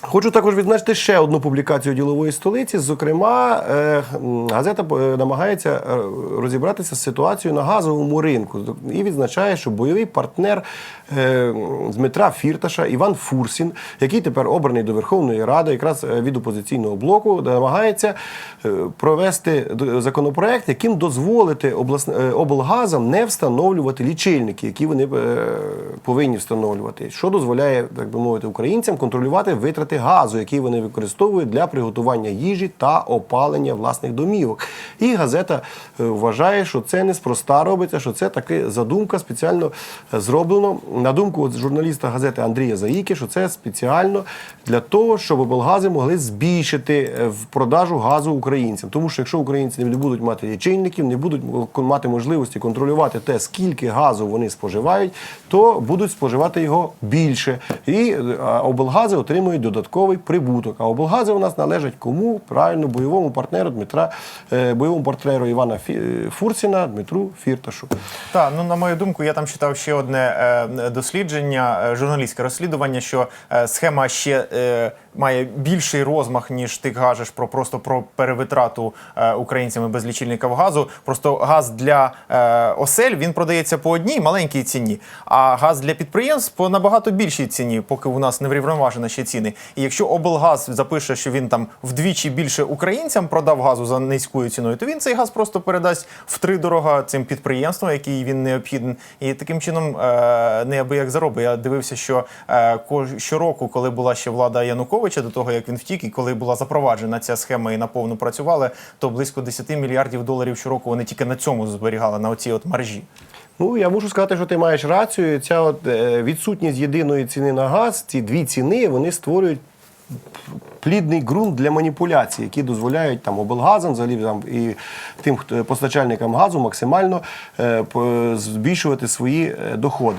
Хочу також відзначити ще одну публікацію ділової столиці. Зокрема, е, газета е, намагається е, розібратися з ситуацією на газовому ринку і відзначає, що бойовий партнер Дмитра Фірташа Іван Фурсін, який тепер обраний до Верховної Ради, якраз від опозиційного блоку, намагається провести законопроект, яким дозволити облгазам не встановлювати лічильники, які вони повинні встановлювати, що дозволяє, так би мовити, українцям контролювати витрати газу, який вони використовують для приготування їжі та опалення власних домівок. І газета е, вважає, що це неспроста робиться, що це таки задумка спеціально е, зроблено. На думку журналіста газети Андрія Заїки, що це спеціально для того, щоб облгази могли збільшити е, в продажу газу українцям. Тому що якщо українці не будуть мати лічильників, не будуть мати можливості контролювати те, скільки газу вони споживають, то будуть споживати його більше. І облгази отримують додатковий прибуток. А облгази у нас належать кому? Правильно, бойовому партнеру Дмитра, е, бойовому партнеру Івана е, Фурсіна, Дмитру Фірташу. Так, ну на мою думку, я там читав ще одне е, дослідження, журналістське розслідування, що схема ще має більший розмах, ніж ти кажеш про просто про перевитрату українцями без лічильників газу. Просто газ для осель він продається по одній маленькій ціні, а газ для підприємств по набагато більшій ціні, поки у нас не врівноважено ще ціни. І якщо облгаз запише, що він там вдвічі більше українцям продав газу за низькою ціною, то він цей газ просто передасть втридорога цим підприємствам, які він необхіден, і таким чином е, неабияк заробить. Я дивився, що е, щороку, коли була ще влада Януковича, до того як він втік, і коли була запроваджена ця схема і наповну працювали, то близько 10 мільярдів доларів щороку вони тільки на цьому зберігали на оцій от маржі. Ну, я мушу сказати, що ти маєш рацію. Ця от е, відсутність єдиної ціни на газ, ці дві ціни, вони створюють плідний ґрунт для маніпуляцій, які дозволяють там облгазам, взагалі там і тим хто постачальникам газу максимально е, збільшувати свої е, доходи.